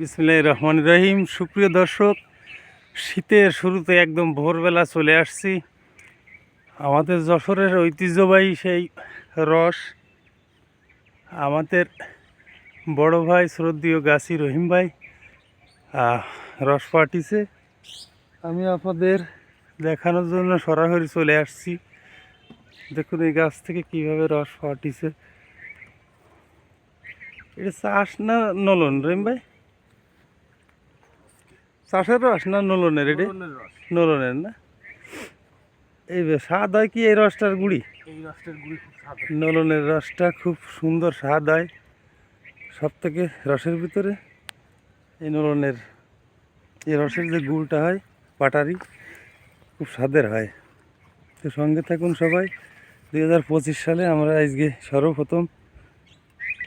বিসমিল্লাহ রহমান রহিম। সুপ্রিয় দর্শক, শীতের শুরুতে একদম ভোরবেলা চলে আসছি। আমাদের যশোরের ঐতিহ্যবাহী সেই রস, আমাদের বড় ভাই শ্রদ্ধীয় গাছি রহিম ভাই রস পাঠিয়েছে আমি আপনাদের দেখানোর জন্য সরাসরি চলে আসছি। দেখুন এই গাছ থেকে কীভাবে রস পাঠিয়েছে এটা চাষ না নলন রহিম ভাই? চাষের রস না নলনের এটা? নলনের না? এই স্বাদ হয় কি এই রসটার গুড়ি? নলনের রসটা খুব সুন্দর স্বাদ হয়। সব থেকে রসের ভিতরে এই নলনের এই রসের যে গুড়টা হয় পাটারি খুব স্বাদের হয়। তো সঙ্গে থাকুন সবাই। দুই হাজার পঁচিশ সালে আমরা আজকে সর্বপ্রথম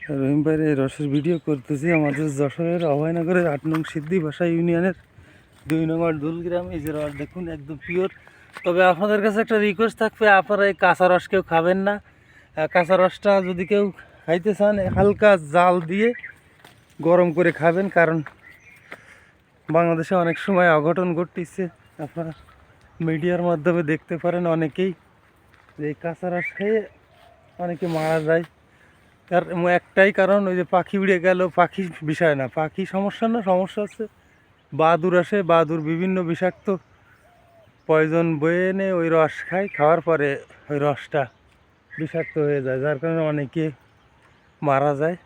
রহিম এই রসের ভিডিও করতেছি, আমাদের যশোরের অভয়নগরের আট নং সিদ্ধি ভাষা ইউনিয়নের দুই নম্বর দুলগ্রাম এই যে রস দেখুন, একদম পিওর তবে আপনাদের কাছে একটা রিকোয়েস্ট থাকবে, আপনারা এই কাঁচা রস কেউ খাবেন না। কাঁচা রসটা যদি কেউ খাইতে চান, হালকা জাল দিয়ে গরম করে খাবেন, কারণ বাংলাদেশে অনেক সময় অঘটন ঘটতেছে। আপনারা মিডিয়ার মাধ্যমে দেখতে পারেন অনেকেই যে এই কাঁচা রস খেয়ে অনেকে মারা যায়। তার একটাই কারণ ওই যে পাখি উড়ে গেল, পাখি বিষয় না, পাখি সমস্যা না, সমস্যা হচ্ছে বাদুর আসে, বাদুর বিভিন্ন বিষাক্ত পয়জন বয়ে এনে ওই রস খায়, খাওয়ার পরে ওই রসটা বিষাক্ত হয়ে যায়, যার কারণে অনেকে মারা যায়।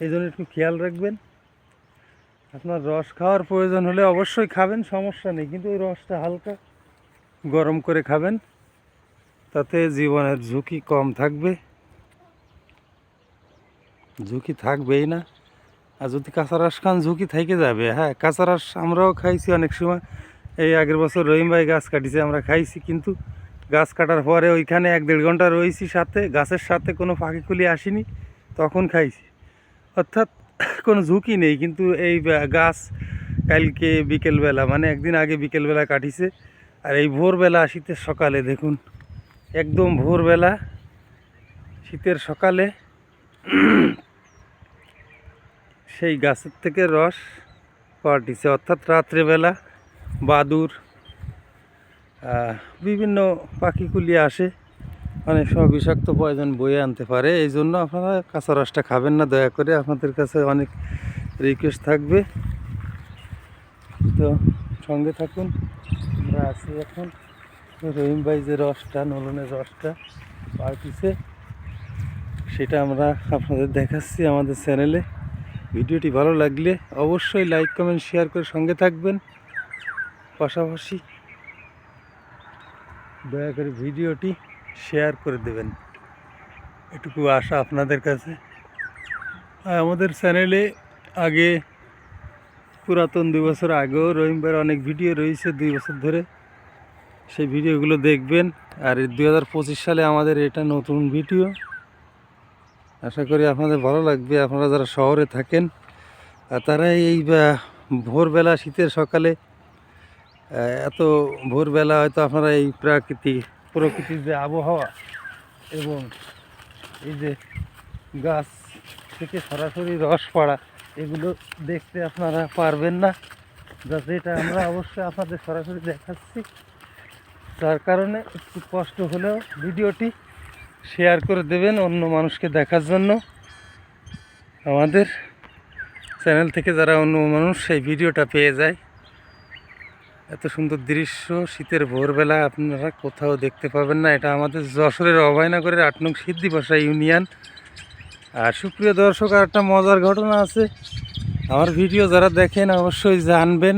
এই জন্য একটু খেয়াল রাখবেন। আপনার রস খাওয়ার প্রয়োজন হলে অবশ্যই খাবেন, সমস্যা নেই, কিন্তু ওই রসটা হালকা গরম করে খাবেন, তাতে জীবনের ঝুঁকি কম থাকবে। ঝুঁকি থাকবেই না। আর যদি কাঁচা রস খান, ঝুঁকি থেকে যাবে। হ্যাঁ কাঁচা রস আমরাও খাইছি অনেক সময়। এই আগের বছর রহিম ভাই গাছ কাটিছে, আমরা খাইছি। কিন্তু গাছ কাটার পরে ওইখানে এক দেড় ঘণ্টা রয়েছি সাথে, গাছের সাথে কোনো পাখি খুলি আসেনি, তখন খাইছি। অর্থাৎ কোনো ঝুঁকি নেই, কিন্তু এই গাছ কালকে বিকেলবেলা মানে একদিন আগে বিকেলবেলা কাটিছে। আর এই ভোরবেলা শীতের সকালে দেখুন, একদম ভোরবেলা শীতের সকালে সেই গাছের থেকে রস পাঠিয়েছে অর্থাৎ রাত্রেবেলা বাদুর বিভিন্ন পাখি কুলিয়ে আসে। অনেক সময় বিষাক্ত পয়জন বয়ে আনতে পারে। এই জন্য আপনারা কাঁচা রসটা খাবেন না। দয়া করে আপনাদের কাছে অনেক রিকোয়েস্ট থাকবে। তো সঙ্গে থাকুন। আমরা আছি এখন রহিম ভাই যে রসটা, নলনের রসটা পাঠিয়েছে সেটা আমরা আপনাদের দেখাচ্ছি আমাদের চ্যানেলে ভিডিওটি ভালো লাগলে অবশ্যই লাইক, কমেন্ট, শেয়ার করে সঙ্গে থাকবেন। পাশাপাশি দয়া করে ভিডিওটি শেয়ার করে দেবেন। এটুকু আশা আপনাদের কাছে। আর আমাদের চ্যানেলে আগে পুরাতন দুই বছর আগেও রহিমবার অনেক ভিডিও রয়েছে দুই বছর ধরে। সেই ভিডিওগুলো দেখবেন। আর দুই হাজার পঁচিশ সালে আমাদের এটা নতুন ভিডিও। আশা করি আপনাদের ভালো লাগবে। আপনারা যারা শহরে থাকেন তারা এই ভোরবেলা শীতের সকালে এত ভোরবেলা হয়তো আপনারা এই প্রাকৃতিক, প্রকৃতির যে আবহাওয়া এবং এই যে গাছ থেকে সরাসরি রস পড়া, এগুলো দেখতে আপনারা পারবেন না। যাতে এটা আমরা অবশ্যই আপনাদের সরাসরি দেখাচ্ছি। তার কারণে একটু কষ্ট হলেও ভিডিওটি শেয়ার করে দেবেন অন্য মানুষকে দেখার জন্য। আমাদের চ্যানেল থেকে যারা অন্য মানুষ সেই ভিডিওটা পেয়ে যায়। এত সুন্দর দৃশ্য, শীতের ভোরবেলা আপনারা কোথাও দেখতে পাবেন না। এটা আমাদের যশোরের অভয়নগরের আট নং সিদ্ধিবাসা ইউনিয়ন। আর সুপ্রিয় দর্শক আর একটা মজার ঘটনা আছে। আমার ভিডিও যারা দেখেন, অবশ্যই জানবেন।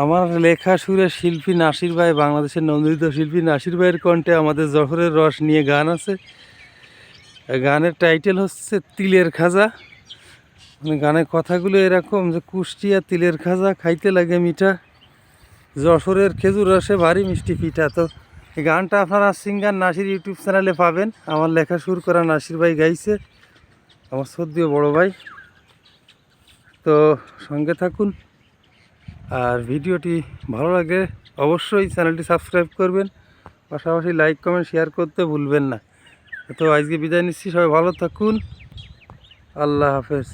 আমার লেখা সুরে শিল্পী নাসির ভাই, বাংলাদেশের নন্দিত শিল্পী নাসির ভাইয়ের কণ্ঠে আমাদের জহরের রস নিয়ে গান আছে। গানের টাইটেল হচ্ছে তিলের খাজা। মানে গানের কথাগুলো এরকম যে কুষ্টিয়া তিলের খাজা, খাইতে লাগে মিঠা। যশোরের খেজুর রসে ভারী মিষ্টি পিঠা। তো এই গানটা আপনারা সিঙ্গার নাসির ইউটিউব চ্যানেলে পাবেন। আমার লেখা সুর করা নাসির ভাই গাইছে। আমার সদ্যীয় বড় ভাই। তো সঙ্গে থাকুন। আর ভিডিওটি ভালো লাগে অবশ্যই চ্যানেলটি সাবস্ক্রাইব করবেন। পাশাপাশি লাইক, কমেন্ট, শেয়ার করতে ভুলবেন না। তো আজকে বিদায় নিচ্ছি, সবাই ভালো থাকুন। আল্লাহ হাফেজ।